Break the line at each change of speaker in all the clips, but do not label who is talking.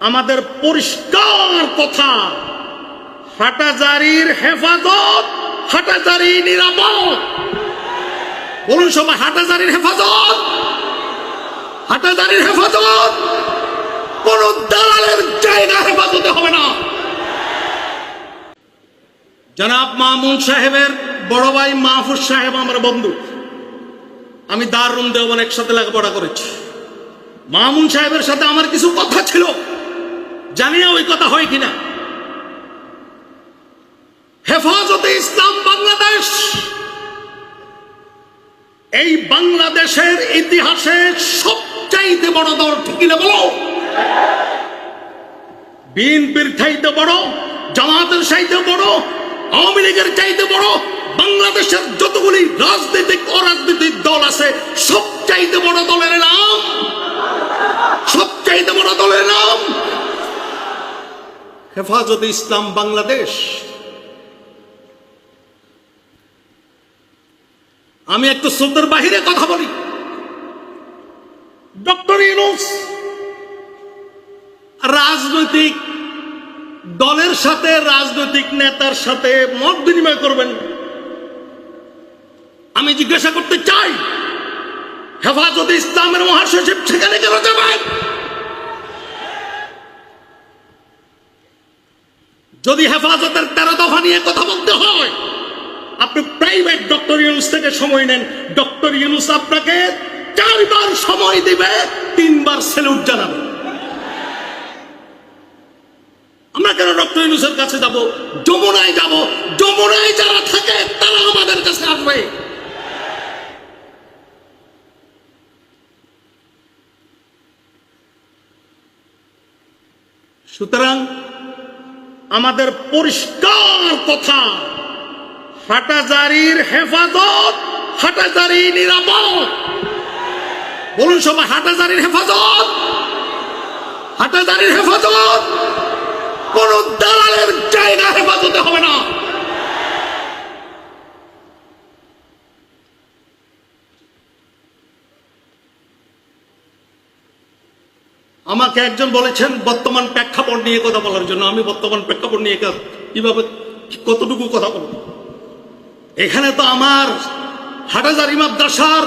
আমাদের পরিষ্কার কথা। হাটাজারির হেফাজত, হাটাজারি নিরাপদ। বলুন সবাই, হাটাজারির হেফাজত হাটাজারির হেফাজত। কোন দালালের জায়গা হেফাজতে হবে না। জনাব মামুন সাহেবের বড় ভাই মাহফুজ সাহেব আমার বন্ধু। আমি দারুণ দেওয়ান একসাথে লেখাপড়া করেছি। মামুন সাহেবের সাথে আমার কিছু কথা ছিল। জানি না ওই কথা হয় কিনা? হেফাজতে ইসলাম বাংলাদেশ, এই বাংলাদেশের ইতিহাসে সবচাইতে বড় দল ঠিকই না বলো? বিএনপির চাইতে বড়, জামাতের চাইতে বড়, আওয়ামী লীগের চাইতে বড়, বাংলাদেশের যতগুলি রাজনৈতিক অরাজনৈতিক দল আছে সব চাইতে বড় দলের নাম সব চাইতে বড় দলের নাম হেফাজতে ইসলাম বাংলাদেশ। আমি একটু শ্রদ্ধার বাহিরে কথা বলি। ডক্টর ইউনুস রাজনৈতিক দলের সাথে, রাজনৈতিক নেতার সাথে মত বিনিময় করবেন। আমি জিজ্ঞাসা করতে চাই, হেফাজতে ইসলামের মহাসচিব সেখানে কেন যাবেন? যদি হেফাজতের তেরো দফা নিয়ে কথা বলতে হয়, আপনি প্রাইভেট ডক্টর ইউনুস থেকে সময় নেন। ডক্টর ইউনুস আপনাকে চারবার সময় দিবে, তিনবার স্যালুট জানাবে। আমরা কেন ডক্টর ইউনুসের কাছে যাব? যমুনায় যাব। যমুনায় যারা থাকে, তারা আমাদের কাছে আসবে। সুতরাং আমাদের পরিষ্কার কথা। হাটাজারির হেফাজত, হাটাজারি নিরাপদ। বলুন সবাই, হাটাজারির হেফাজত হাটাজারির হেফাজত। কোন দালালের জায়গা হেফাজতে হবে না। আমাকে একজন বলেছেন, বর্তমান প্রেক্ষাপট নিয়ে কথা বলার জন্য। আমি বর্তমান প্রেক্ষাপট নিয়ে কীভাবে কতটুকু কথা বলব? এখানে তো আমার হাটাজারি মাদ্রাসার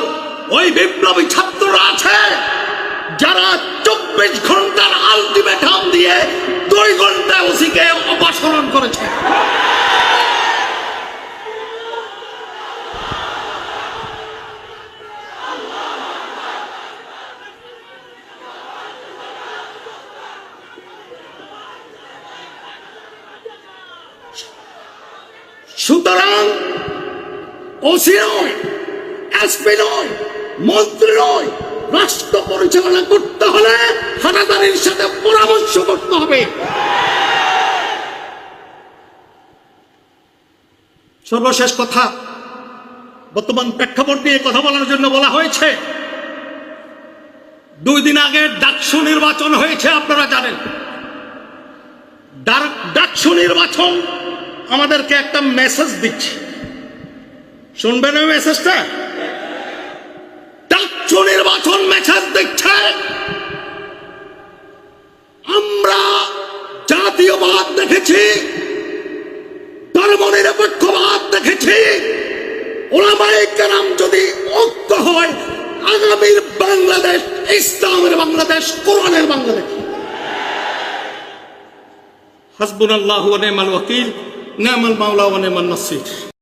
ওই বিপ্লবী ছাত্ররা আছে, যারা চব্বিশ ঘণ্টার আলটিমেটাম দিয়ে দুই ঘণ্টা ওসিকে অপসারণ করেছে। সুতরাং ওসি নয়, এসপি নয়, মন্ত্রী নয়, রাষ্ট্র পরিচালনা করতে হলে হানাদারির সাথে পরামর্শ করতে হবে। সর্বশেষ কথা, বর্তমান প্রেক্ষাপট নিয়ে কথা বলার জন্য বলা হয়েছে, দুই দিন আগে ডাকসু নির্বাচন হয়েছে, আপনারা জানেন। ডাক- ডাকসু নির্বাচন আমাদেরকে একটা মেসেজ দিচ্ছে। শুনবেন ওই মেসেজটা ডাকসু নির্বাচন মেসেজ দিচ্ছে। আমরা জাতীয়বাদ দেখেছি, ধর্মনিরপেক্ষবাদ দেখেছি। ওলামাই কেরাম যদি ঐক্য হয়, আগামীর বাংলাদেশ, ইসলামের বাংলাদেশ, কোরআনের বাংলাদেশ। ওয়া নি'মাল ওয়াকিল। নি'মাল মাওলা ওয়া নি'মান নাসির।